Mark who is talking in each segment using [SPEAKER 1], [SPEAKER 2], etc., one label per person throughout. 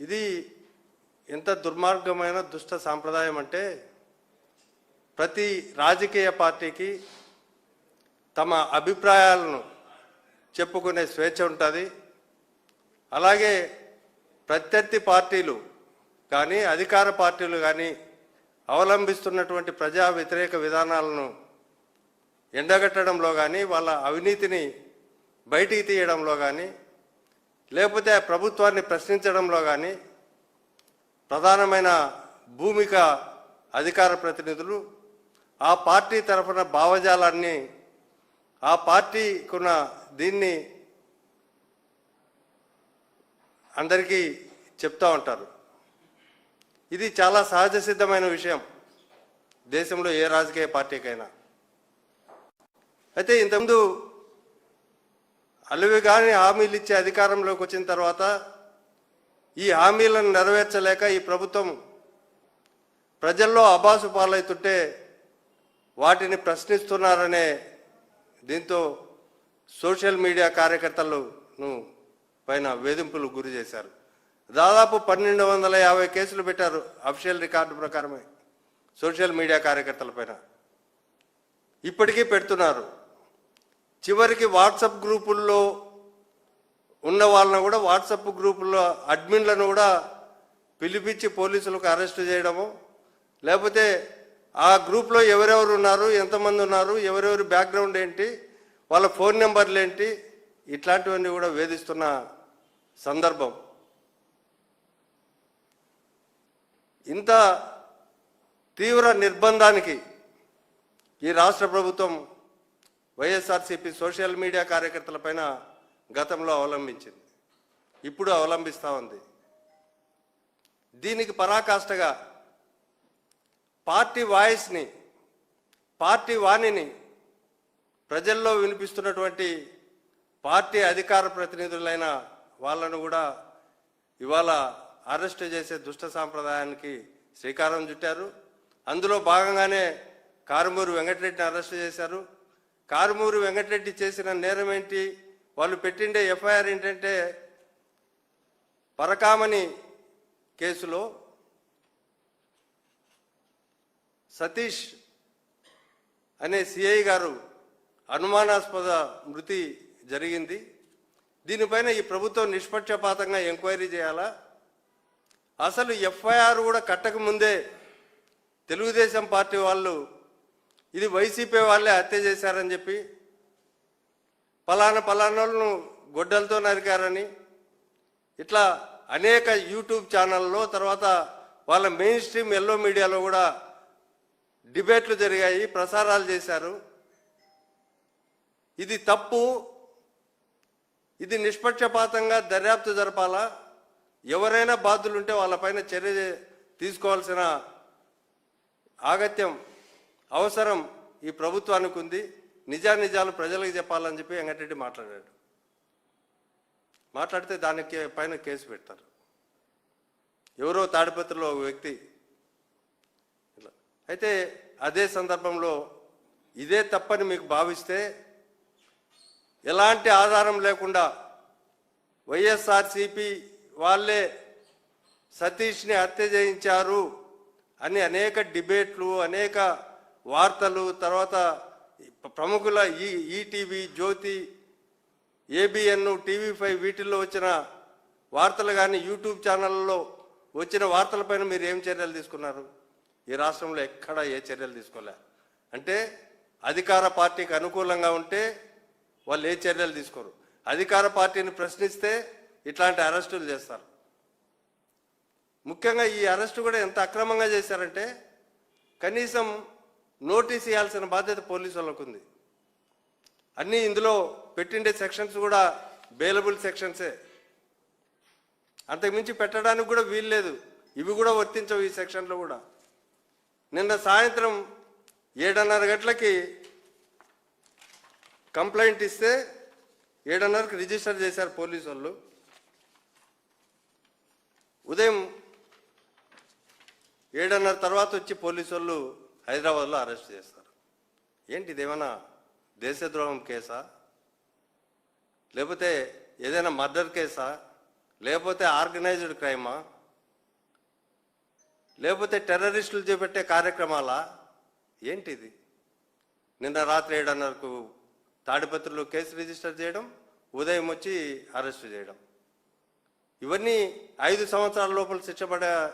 [SPEAKER 1] ఇది ఎంత దుర్మార్గమైన దుష్ట సాంప్రదాయం అంటే ప్రతి రాజకీయ పార్టీకి తమ అభిప్రాయాలను చెప్పుకునే స్వేచ్ఛ ఉంటుంది. అలాగే ప్రత్యర్థి పార్టీలు కానీ అధికార పార్టీలు కానీ అవలంబిస్తున్నటువంటి ప్రజా వ్యతిరేక విధానాలను ఎండగట్టడంలో కానీ వాళ్ళ అవినీతిని బయటికి తీయడంలో కానీ లేకపోతే ప్రభుత్వాన్ని ప్రశ్నించడంలో కానీ ప్రధానమైన భూమిక అధికార ప్రతినిధులు ఆ పార్టీ తరఫున భావజాలాన్ని ఆ పార్టీకున్న దీన్ని అందరికీ చెప్తా ఉంటారు. ఇది చాలా సహజ సిద్ధమైన విషయం దేశంలో ఏ రాజకీయ పార్టీకైనా. అయితే ఇంతకుముందు అలవి కానీ హామీలు ఇచ్చే అధికారంలోకి వచ్చిన తర్వాత ఈ హామీలను నెరవేర్చలేక ఈ ప్రభుత్వం ప్రజల్లో అబాసు పాలవుతుంటే వాటిని ప్రశ్నిస్తున్నారనే దీంతో సోషల్ మీడియా కార్యకర్తలను పైన వేధింపులు గురి చేశారు. దాదాపు పన్నెండు వందల యాభై కేసులు పెట్టారు అఫీషియల్ రికార్డు ప్రకారమే సోషల్ మీడియా కార్యకర్తల పైన. ఇప్పటికీ పెడుతున్నారు. చివరికి వాట్సాప్ గ్రూపుల్లో ఉన్న వాళ్ళని కూడా వాట్సాప్ గ్రూపుల్లో అడ్మిన్లను కూడా పిలిపించి పోలీసులకు అరెస్ట్ చేయడము. లేకపోతే ఆ గ్రూప్లో ఎవరెవరు ఉన్నారు ఎంతమంది ఉన్నారు ఎవరెవరు బ్యాక్గ్రౌండ్ ఏంటి వాళ్ళ ఫోన్ నెంబర్లు ఏంటి ఇట్లాంటివన్నీ కూడా వేధిస్తున్న సందర్భం. ఇంత తీవ్ర నిర్బంధానికి ఈ రాష్ట్ర ప్రభుత్వం వైఎస్ఆర్సీపీ సోషల్ మీడియా కార్యకర్తలపైన గతంలో అవలంబించింది. ఇప్పుడు అవలంబిస్తూ ఉంది. దీనికి పరాకాష్ఠగా పార్టీ వాయిస్ని పార్టీ వాణిని ప్రజల్లో వినిపిస్తున్నటువంటి పార్టీ అధికార ప్రతినిధులైన వాళ్ళను కూడా ఇవాళ అరెస్ట్ చేసే దుష్ట సాంప్రదాయానికి శ్రీకారం చుట్టారు. అందులో భాగంగానే కారుమూరు వెంకటరెడ్డిని అరెస్ట్ చేశారు. కారుమూరు వెంకటరెడ్డి చేసిన నేరం ఏంటి? వాళ్ళు పెట్టిండే ఎఫ్ఐఆర్ ఏంటంటే పరకామణి కేసులో సతీష్ అనే సిఐ గారు అనుమానాస్పద మృతి జరిగింది. దీనిపైన ఈ ప్రభుత్వం నిష్పక్షపాతంగా ఎంక్వైరీ చేయాలా? అసలు ఎఫ్ఐఆర్ కూడా కట్టకముందే తెలుగుదేశం పార్టీ వాళ్ళు ఇది వైసీపీ వాళ్ళే హత్య చేశారని చెప్పి పలానా పలానాలను గొడ్డలతో నరికారని ఇట్లా అనేక యూట్యూబ్ ఛానల్లో తర్వాత వాళ్ళ మెయిన్ స్ట్రీమ్ ఎల్లో మీడియాలో కూడా డిబేట్లు జరిగాయి ప్రసారాలు చేశారు. ఇది తప్పు. ఇది నిష్పక్షపాతంగా దర్యాప్తు జరపాలా? ఎవరైనా బాధ్యులుంటే వాళ్ళపైన చర్య తీసుకోవాల్సిన ఆగత్యం అవసరం ఈ ప్రభుత్వానికి ఉంది. నిజానిజాలు ప్రజలకు చెప్పాలని చెప్పి వెంకటరెడ్డి మాట్లాడాడు. మాట్లాడితే దానికి పైన కేసు పెడతారు. ఎవరో తాడిపత్రిలో ఒక వ్యక్తి ఇలా. అయితే అదే సందర్భంలో ఇదే తప్పని మీకు భావిస్తే ఎలాంటి ఆధారం లేకుండా వైఎస్ఆర్సిపి వాళ్ళే సతీష్ని హత్య చేయించారు అని అనేక డిబేట్లు అనేక వార్తలు తర్వాత ప్రముఖుల ఈ ETV Jyothi ABN TV five వీటిల్లో వచ్చిన వార్తలు కానీ యూట్యూబ్ ఛానళ్ళలో వచ్చిన వార్తలపైన మీరు ఏం చర్యలు తీసుకున్నారు? ఈ రాష్ట్రంలో ఎక్కడా ఏ చర్యలు తీసుకోలే. అంటే అధికార పార్టీకి అనుకూలంగా ఉంటే వాళ్ళు ఏ చర్యలు తీసుకోరు. అధికార పార్టీని ప్రశ్నిస్తే ఇట్లాంటి అరెస్టులు చేస్తారు. ముఖ్యంగా ఈ అరెస్టు కూడా ఎంత అక్రమంగా చేశారంటే కనీసం నోటీస్ ఇవ్వాల్సిన బాధ్యత పోలీసు వాళ్ళకు ఉంది. అన్నీ ఇందులో పెట్టిండే సెక్షన్స్ కూడా బెయిలబుల్ సెక్షన్సే అంతకుమించి పెట్టడానికి కూడా వీల్లేదు ఇవి కూడా వర్తించవు ఈ సెక్షన్లో కూడా. నిన్న సాయంత్రం ఏడున్నర గంటలకి కంప్లైంట్ ఇస్తే ఏడున్నరకు రిజిస్టర్ చేశారు పోలీసు వాళ్ళు. ఉదయం ఏడున్నర తర్వాత వచ్చి పోలీసు వాళ్ళు హైదరాబాద్లో అరెస్ట్ చేస్తారు. ఏంటి ఇదేమైనా దేశద్రోహం కేసా? లేకపోతే ఏదైనా మర్డర్ కేసా? లేకపోతే ఆర్గనైజ్డ్ క్రైమా? లేకపోతే టెర్రరిస్టులు చేపట్టే కార్యక్రమాలా? ఏంటిది? నిన్న రాత్రి ఏడన్నరకు తాడిపత్రిలో కేసు రిజిస్టర్ చేయడం ఉదయం వచ్చి అరెస్ట్ చేయడం. ఇవన్నీ ఐదు సంవత్సరాల లోపల శిక్షపడే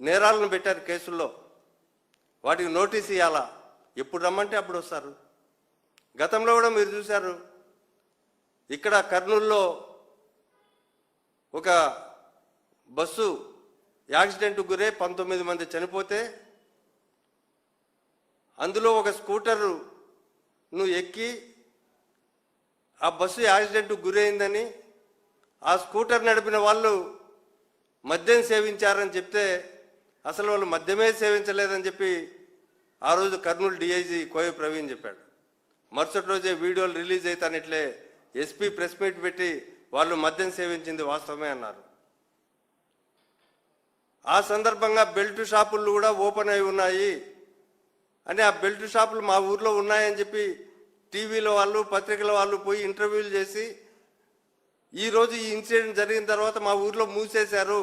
[SPEAKER 1] నేరాలను పెట్టారు కేసుల్లో. వాటికి నోటీస్ ఇవ్వాలా ఎప్పుడు రమ్మంటే అప్పుడు వస్తారు. గతంలో కూడా మీరు చూశారు. ఇక్కడ కర్నూలులో ఒక బస్సు యాక్సిడెంట్ గురే పంతొమ్మిది మంది చనిపోతే అందులో ఒక స్కూటరు నువ్వు ఎక్కి ఆ బస్సు యాక్సిడెంట్ గురైందని ఆ స్కూటర్ నడిపిన వాళ్ళు మద్యం సేవించారని చెప్తే అసలు వాళ్ళు మద్యమే సేవించలేదని చెప్పి ఆ రోజు కర్నూలు డిఐజీ కోయ ప్రవీణ్ చెప్పాడు. మరుసటి రోజే వీడియోలు రిలీజ్ అవుతానిట్లే ఎస్పీ ప్రెస్ మీట్ పెట్టి వాళ్ళు మద్యం సేవించింది వాస్తవమే అన్నారు. ఆ సందర్భంగా బెల్ట్ షాపులు కూడా ఓపెన్ అయి ఉన్నాయి అని ఆ బెల్ట్ షాపులు మా ఊర్లో ఉన్నాయని చెప్పి టీవీలో వాళ్ళు పత్రికల వాళ్ళు పోయి ఇంటర్వ్యూలు చేసి ఈరోజు ఈ ఇన్సిడెంట్ జరిగిన తర్వాత మా ఊర్లో మూసేశారు.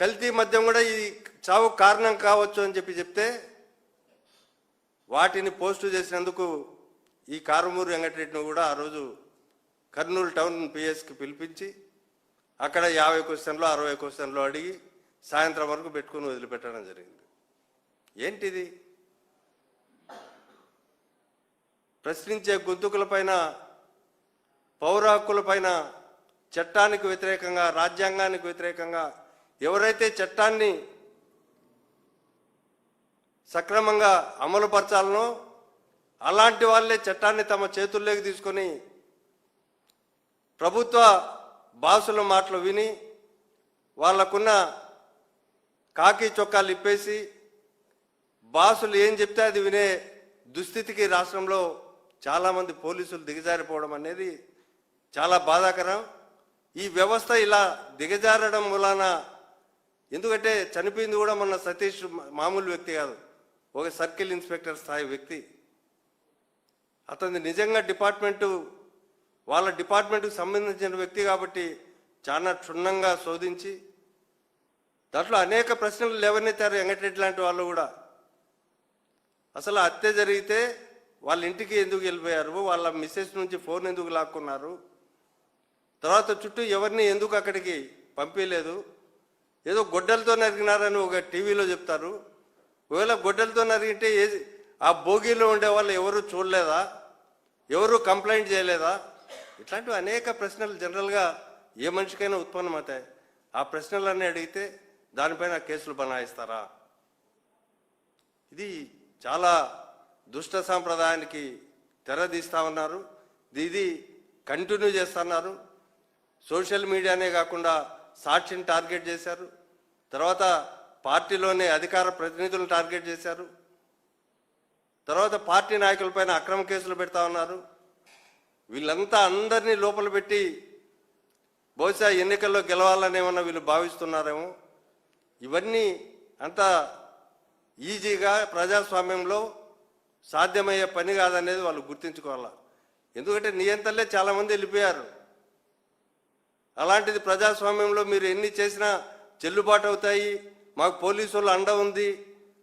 [SPEAKER 1] కల్తీ మద్యం కూడా ఈ చావు కారణం కావచ్చు అని చెప్పి చెప్తే వాటిని పోస్టు చేసినందుకు ఈ కారుమూరు వెంకటరెడ్డిని కూడా ఆ రోజు కర్నూలు టౌన్ పిఎస్కి పిలిపించి అక్కడ యాభై క్వశ్చన్లు అరవై క్వశ్చన్లు అడిగి సాయంత్రం వరకు పెట్టుకుని వదిలిపెట్టడం జరిగింది. ఏంటిది? ప్రశ్నించే గొంతుకులపైన పౌర హక్కులపైన చట్టానికి వ్యతిరేకంగా రాజ్యాంగానికి వ్యతిరేకంగా ఎవరైతే చట్టాన్ని సక్రమంగా అమలుపరచాలనో అలాంటి వాళ్ళే చట్టాన్ని తమ చేతుల్లోకి తీసుకొని ప్రభుత్వ బాసుల మాటలు విని వాళ్ళకున్న కాకి చొక్కాలు ఇప్పేసి బాసులు ఏం చెప్తే అది వినే దుస్థితికి రాష్ట్రంలో చాలామంది పోలీసులు దిగజారిపోవడం అనేది చాలా బాధాకరం. ఈ వ్యవస్థ ఇలా దిగజారడం వలన ఎందుకంటే చనిపోయింది కూడా మన సతీష్ మామూలు వ్యక్తి కాదు. ఒక సర్కిల్ ఇన్స్పెక్టర్ స్థాయి వ్యక్తి. అతని నిజంగా డిపార్ట్మెంటు వాళ్ళ డిపార్ట్మెంట్కి సంబంధించిన వ్యక్తి కాబట్టి చాలా క్షుణ్ణంగా శోధించి దాంట్లో అనేక ప్రశ్నలు లేవనెత్తారు వెంకటరెడ్డి లాంటి వాళ్ళు కూడా. అసలు హత్య జరిగితే వాళ్ళ ఇంటికి ఎందుకు వెళ్ళిపోయారు? వాళ్ళ మిస్సెస్ నుంచి ఫోన్ ఎందుకు లాక్కున్నారు? తర్వాత చుట్టూ ఎవరిని ఎందుకు అక్కడికి పంపించలేదు ఏదో గొడ్డలతో నరికినారని ఒక టీవీలో చెప్తారు. ఒకవేళ గొడ్డలతో నరికితే ఏది? ఆ బోగీలో ఉండే వాళ్ళు ఎవరు చూడలేదా? ఎవరు కంప్లైంట్ చేయలేదా? ఇట్లాంటివి అనేక ప్రశ్నలు జనరల్గా ఏ మనిషికైనా ఉత్పన్నమవుతాయి ఆ ప్రశ్నలన్నీ అడిగితే దానిపైన కేసులు బనాయిస్తారా? ఇది చాలా దుష్ట సాంప్రదాయానికి తెరదీస్తా ఉన్నారు. ఇది కంటిన్యూ చేస్తున్నారు సోషల్ మీడియానే కాకుండా సాక్షిని టార్గెట్ చేశారు. తర్వాత పార్టీలోనే అధికార ప్రతినిధులను టార్గెట్ చేశారు. తర్వాత పార్టీ నాయకులపైన అక్రమ కేసులు పెడతా ఉన్నారు. వీళ్ళంతా అందరినీ లోపల పెట్టి బహుశా ఎన్నికల్లో గెలవాలనేమన్నా వీళ్ళు భావిస్తున్నారేమో. ఇవన్నీ అంత ఈజీగా ప్రజాస్వామ్యంలో సాధ్యమయ్యే పని కాదనేది వాళ్ళు గుర్తించుకోవాలి? ఎందుకంటే నియంతలే చాలామంది వెళ్ళిపోయారు. అలాంటిది ప్రజాస్వామ్యంలో మీరు ఎన్ని చేసినా చెల్లుబాటు అవుతాయి. మాకు పోలీసు వాళ్ళు అండ ఉంది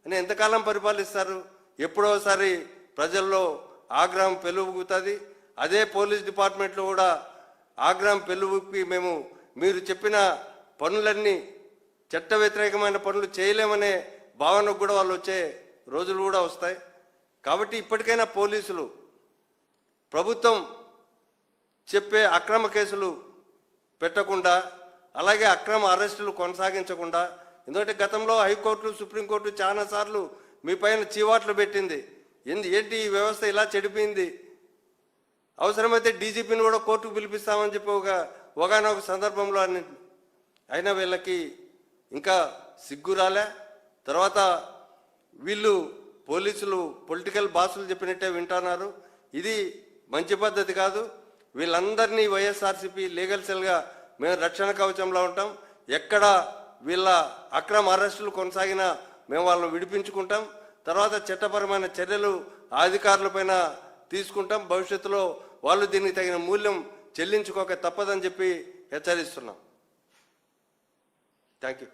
[SPEAKER 1] అని ఎంతకాలం పరిపాలిస్తారు? ఎప్పుడోసారి ప్రజల్లో ఆగ్రహం పెలుగుతుంది. అదే పోలీస్ డిపార్ట్మెంట్లో కూడా ఆగ్రహం పెలుగుకి మేము మీరు చెప్పిన పనులన్నీ చట్ట వ్యతిరేకమైన పనులు చేయలేమనే భావనకు కూడా వాళ్ళు వచ్చే రోజులు కూడా వస్తాయి. కాబట్టి ఇప్పటికైనా పోలీసులు ప్రభుత్వం చెప్పే అక్రమ కేసులు పెట్టకుండా అలాగే అక్రమ అరెస్టులు కొనసాగించకుండా ఎందుకంటే గతంలో హైకోర్టు సుప్రీంకోర్టు చాలా సార్లు మీ పైన చీవాట్లు పెట్టింది. ఎందు ఏంటి ఈ వ్యవస్థ ఇలా చెడిపోయింది? అవసరమైతే డీజీపీని కూడా కోర్టుకు పిలిపిస్తామని చెప్పి ఒక ఒకనొక సందర్భంలో అన్ని అయినా వీళ్ళకి ఇంకా సిగ్గు రాలే. తర్వాత వీళ్ళు పోలీసులు పొలిటికల్ బాసులు చెప్పినట్టే వింటున్నారు. ఇది మంచి పద్ధతి కాదు. వీళ్ళందరినీ వైఎస్ఆర్సీపీ లీగల్ సెల్గా మేము రక్షణ కవచంలో ఉంటాం. ఎక్కడ వీళ్ళ అక్రమ అరెస్టులు కొనసాగినా మేము వాళ్ళని విడిపించుకుంటాం. తర్వాత చట్టపరమైన చర్యలు అధికారులపైన తీసుకుంటాం. భవిష్యత్తులో వాళ్ళు దీనికి తగిన మూల్యం చెల్లించుకోక తప్పదని చెప్పి హెచ్చరిస్తున్నాం. Thank you